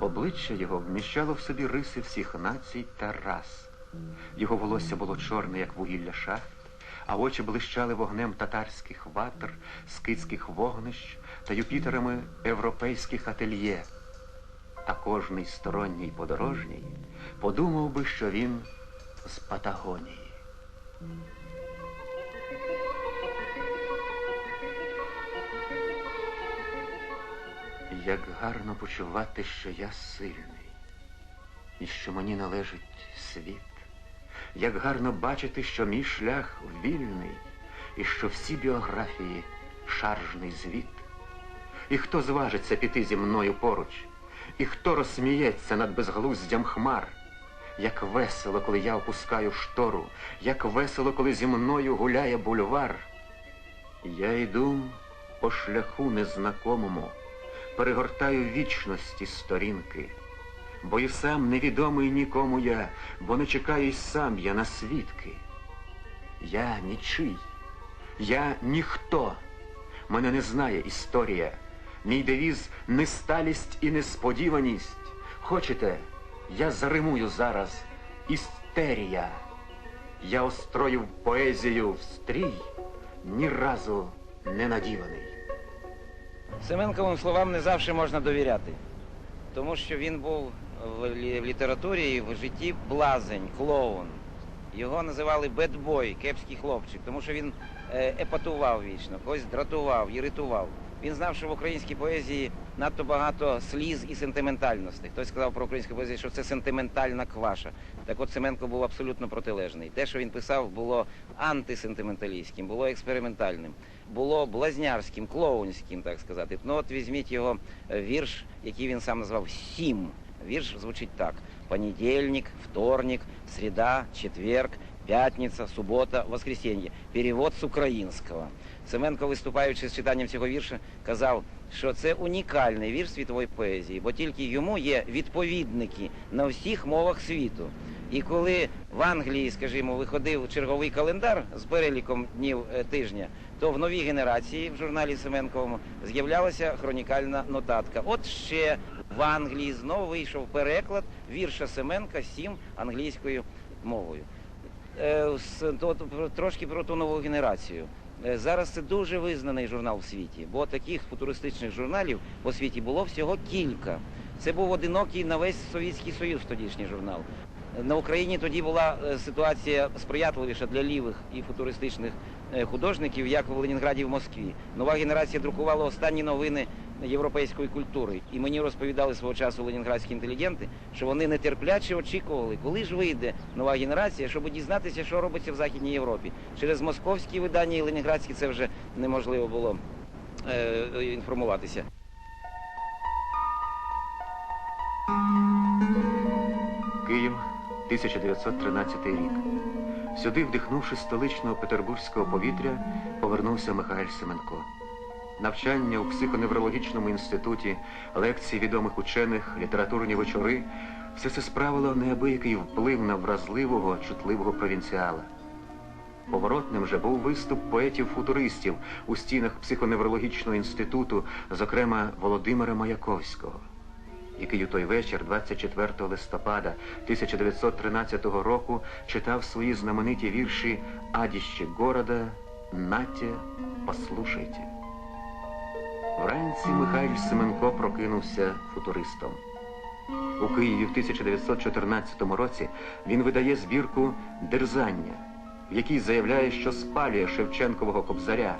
Обличчя його вміщало в собі риси всіх націй та рас. Його волосся було чорне, як вугілля шахт, а очі блищали вогнем татарських ватр, скитських вогнищ та юпітерами європейських ательє. А кожний сторонній подорожній подумав би, що він з Патагонії. Як гарно почувати, що я сильний, і що мені належить світ. Як гарно бачити, що мій шлях вільний, і що всі біографії шаржний звіт. І хто зважиться піти зі мною поруч, і хто розсміється над безглуздям хмар, як весело, коли я опускаю штору, як весело, коли зі мною гуляє бульвар. Я йду по шляху незнакомому, перегортаю вічності сторінки, бо і сам невідомий нікому я, бо не чекаю й сам я на свідки. Я нічий, я ніхто. Мене не знає історія. Мій девіз несталість і несподіваність. Хочете, я заримую зараз істерія. Я остроїв поезію в стрій, ні разу не надіваний. Семенковим словам не завжди можна довіряти, тому що він був в лі- в літературі і в житті блазень, клоун. Його називали бедбой, кепський хлопчик, тому що він е, епатував вічно, когось дратував, іритував. Він знав, що в українській поезії надто багато сліз і сентиментальностей. Хтось сказав про українську поезію, що це сентиментальна кваша. Так от Семенко був абсолютно протилежний. Те, що він писав, було антисентименталістським, було експериментальним, було блазнярським, клоунським, так сказати. Ну от візьміть його е, вірш, який він сам назвав Сім. Вірш звучить так: понедельник, вторник, среда, четверг, п'ятниця, субота, воскресенье. Перевод з українського. Семенко, виступаючи з читанням цього вірша, казав, що це унікальний вірш світової поезії, бо тільки йому є відповідники на всіх мовах світу. І коли в Англії, скажімо, виходив черговий календар з переліком днів е, тижня, то в новій генерації в журналі Семенковому з'являлася хронікальна нотатка. От ще в Англії знову вийшов переклад вірша Семенка сім англійською мовою. Е, Трошки про ту нову генерацію. Е, Зараз це дуже визнаний журнал в світі, бо таких футуристичних журналів по світі було всього кілька. Це був одинокий на весь Совєтський Союз тодішній журнал. На Україні тоді була е, ситуація сприятливіша для лівих і футуристичних е, художників, як в Ленінграді в Москві. Нова генерація друкувала останні новини європейської культури. І мені розповідали свого часу ленінградські інтелігенти, що вони нетерпляче очікували, коли ж вийде нова генерація, щоб дізнатися, що робиться в Західній Європі. Через московські видання і ленінградські це вже неможливо було е, інформуватися. 1913 рік. Сюди, вдихнувши столичного петербурзького повітря, повернувся Михайль Семенко. Навчання у психоневрологічному інституті, лекції відомих учених, літературні вечори все це справило неабиякий вплив на вразливого, чутливого провінціала. Поворотним же був виступ поетів-футуристів у стінах психоневрологічного інституту, зокрема Володимира Маяковського який у той вечір, 24 листопада 1913 року, читав свої знамениті вірші «Адіще города, нате, послушайте». Вранці Михайль Семенко прокинувся футуристом. У Києві в 1914 році він видає збірку «Дерзання», в якій заявляє, що спалює Шевченкового кобзаря.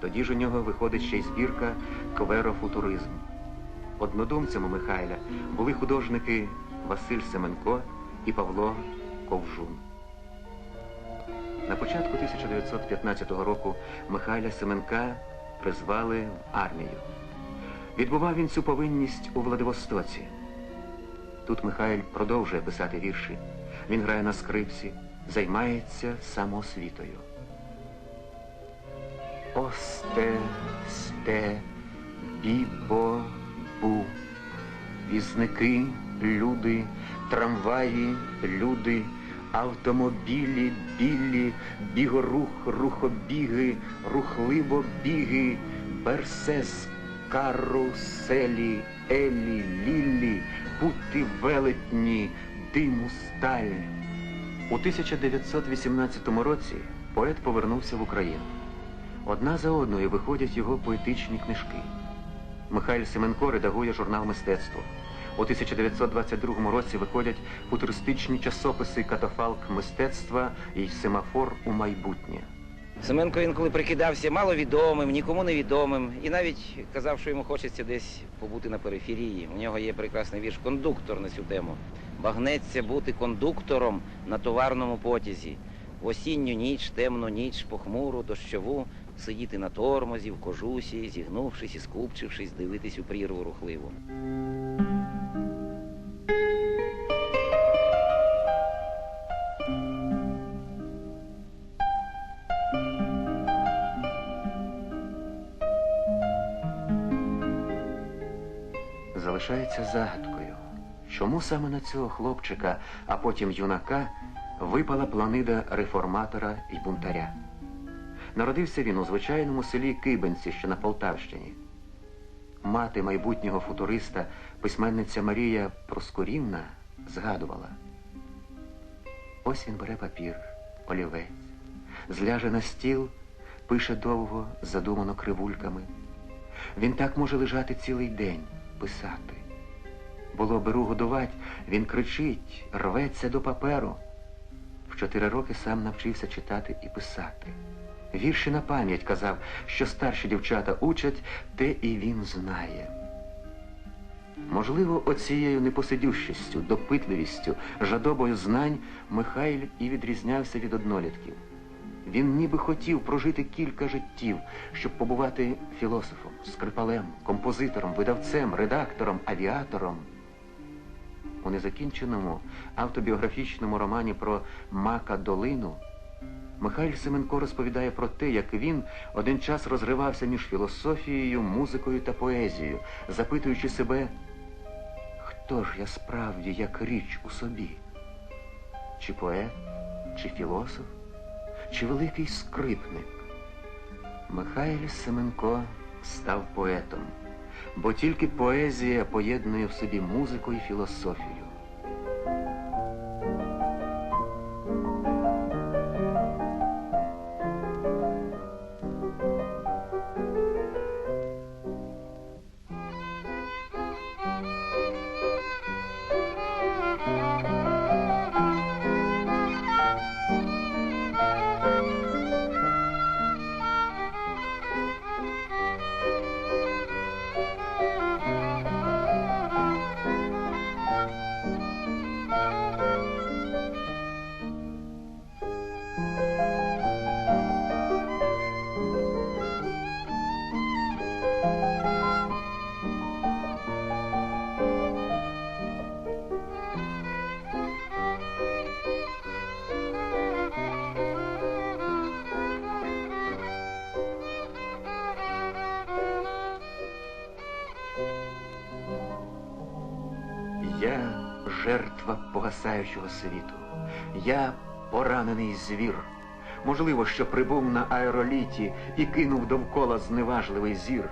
Тоді ж у нього виходить ще й збірка «Кверофутуризм». Однодумцями Михайля були художники Василь Семенко і Павло Ковжун. На початку 1915 року Михайля Семенка призвали в армію. Відбував він цю повинність у Владивостоці. Тут Михайль продовжує писати вірші. Він грає на скрипці, займається самоосвітою. Осте, сте, бібо, бу. Візники, люди, трамваї, люди, автомобілі, білі, бігорух, рухобіги, рухливо біги, берсес, каруселі, елі, лілі, пути велетні, диму сталь. У 1918 році поет повернувся в Україну. Одна за одною виходять його поетичні книжки. Михайль Семенко редагує журнал мистецтво. У 1922 році виходять футуристичні часописи Катафалк мистецтва і Семафор у майбутнє. Семенко інколи прикидався маловідомим, нікому невідомим, і навіть казав, що йому хочеться десь побути на периферії. У нього є прекрасний вірш кондуктор на цю тему. Багнеться бути кондуктором на товарному потязі. Осінню ніч, темну ніч, похмуру, дощову, сидіти на тормозі, в кожусі, зігнувшись і скупчившись, дивитись у прірву рухливу. залишається загадкою, чому саме на цього хлопчика, а потім юнака, випала планида реформатора і бунтаря. Народився він у звичайному селі Кибенці, що на Полтавщині. Мати майбутнього футуриста, письменниця Марія Проскурівна, згадувала. Ось він бере папір, олівець, зляже на стіл, пише довго, задумано кривульками. Він так може лежати цілий день, писати. Було беру годувати, він кричить, рветься до паперу. В чотири роки сам навчився читати і писати. Вірші на пам'ять казав, що старші дівчата учать, те і він знає. Можливо, оцією непосидющістю, допитливістю, жадобою знань Михайль і відрізнявся від однолітків. Він ніби хотів прожити кілька життів, щоб побувати філософом, скрипалем, композитором, видавцем, редактором, авіатором. У незакінченому автобіографічному романі про Мака Долину Михайль Семенко розповідає про те, як він один час розривався між філософією, музикою та поезією, запитуючи себе, хто ж я справді як річ у собі? Чи поет, чи філософ, чи великий скрипник? Михайль Семенко став поетом, бо тільки поезія поєднує в собі музику і філософію. Я жертва погасаючого світу. Я поранений звір. Можливо, що прибув на аероліті і кинув довкола зневажливий зір.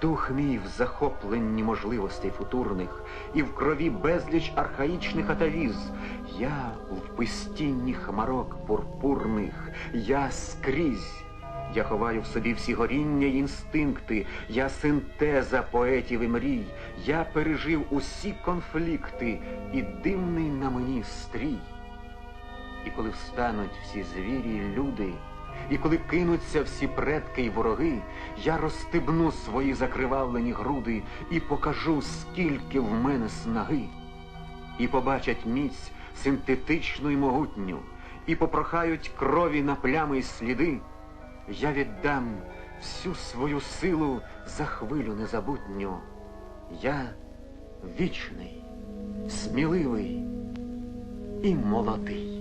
Дух мій в захопленні можливостей футурних і в крові безліч архаїчних атавіз. Я в пистінні хмарок пурпурних, я скрізь. Я ховаю в собі всі горіння й інстинкти, я синтеза поетів і мрій, я пережив усі конфлікти і дивний на мені стрій. І коли встануть всі звірі й люди, і коли кинуться всі предки й вороги, я розстебну свої закривавлені груди і покажу, скільки в мене снаги. І побачать міць синтетичну й могутню, і попрохають крові на плями й сліди. Я віддам всю свою силу за хвилю незабутню. Я вічний, сміливий і молодий.